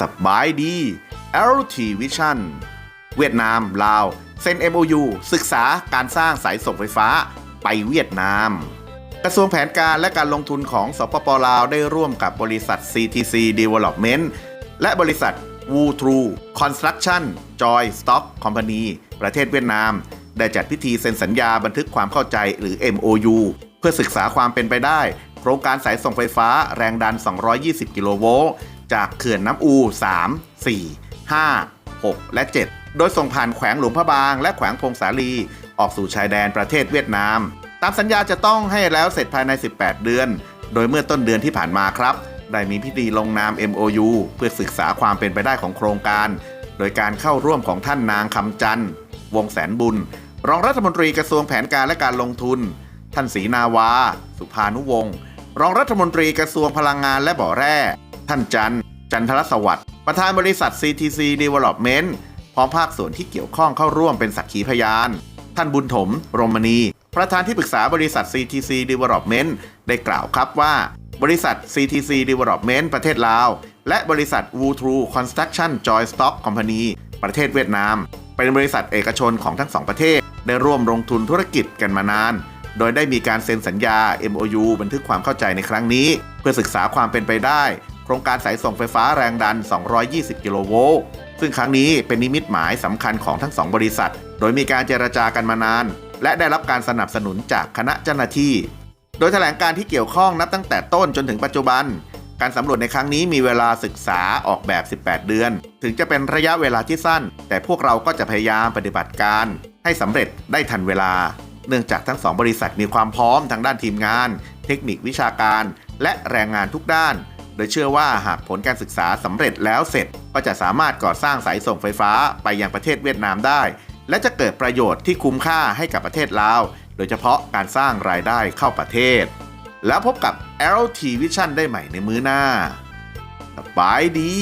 สบายดี LT Vision เวียดนาม ลาว เซ็น MOU ศึกษาการสร้างสายส่งไฟฟ้าไปเวียดนาม กระทรวงแผนการและการลงทุนของสปปลาวได้ร่วมกับบริษัท CTC Development และบริษัท w o Tru Construction Joy Stock Company ประเทศเวียดนาม ได้จัดพิธีเซ็นสัญญาบันทึกความเข้าใจหรือ MOU เพื่อศึกษาความเป็นไปได้ โครงการสายส่งไฟฟ้าแรงดัน 220 กิโลโวลต์จากเขื่อนน้ำอู 3 4 5 6 และ 7 โดยส่งผ่านแขวงหลวงพระบาง และแขวงพงสาลี ออกสู่ชายแดนประเทศเวียดนาม ตามสัญญาจะต้องให้แล้วเสร็จภายใน 18 เดือน โดยเมื่อต้นเดือนที่ผ่านมาครับ ได้มีพิธีลงนาม MOU เพื่อศึกษาความเป็นไปได้ของโครงการ โดยการเข้าร่วมของท่านนางคำจันทร์วงแสนบุญ รองรัฐมนตรีกระทรวงแผนการและการลงทุน ท่านศรีนาวา สุภานุวงศ์รองรัฐมนตรีกระทรวงพลังงานและบ่อแร่ ท่านจันจันทรสวัสดิ์ประธานบริษัท CTC Development พร้อมภาคส่วนที่เกี่ยวข้องเข้าร่วมเป็นสักขีพยาน ท่านบุญถม รมณี ประธานที่ปรึกษาบริษัท CTC Development ได้กล่าวครับว่า บริษัท CTC Development ประเทศลาว และบริษัท w o True Construction Joy Stock Company ประเทศเวียดนาม เป็นบริษัทเอกชนของทั้งสองประเทศ ได้ร่วมลงทุนธุรกิจกันมานาน โดยได้มีการเซ็นสัญญา MOU บันทึกความเข้าใจในครั้งนี้ เพื่อศึกษาความเป็นไปได้ โครงการสายส่งไฟฟ้าแรงดัน 220 กิโลโวลต์ซึ่งครั้งนี้เป็นนิมิตหมายสำคัญของทั้งสองบริษัท โดยมีการเจรจากันมานาน และได้รับการสนับสนุนจากคณะเจ้าหน้าที่ โดยแถลงการที่เกี่ยวข้องนับตั้งแต่ต้นจนถึงปัจจุบันการสำรวจในครั้งนี้มีเวลาศึกษาออกแบบ 18 เดือน ถึงจะเป็นระยะเวลาที่สั้น แต่พวกเราก็จะพยายามปฏิบัติการ ให้สำเร็จได้ทันเวลา เนื่องจากทั้งสองบริษัทมีความพร้อมทางด้านทีมงาน เทคนิควิชาการ และแรงงานทุกด้าน โดยเชื่อว่าหากผลการศึกษาสำเร็จแล้วเสร็จ ก็จะสามารถก่อสร้างสายส่งไฟฟ้าไปยังประเทศเวียดนามได้ และจะเกิดประโยชน์ที่คุ้มค่าให้กับประเทศลาว โดยเฉพาะการสร้างรายได้เข้าประเทศ แล้วพบกับ LT Vision ได้ใหม่ในมื้อหน้าสบายดี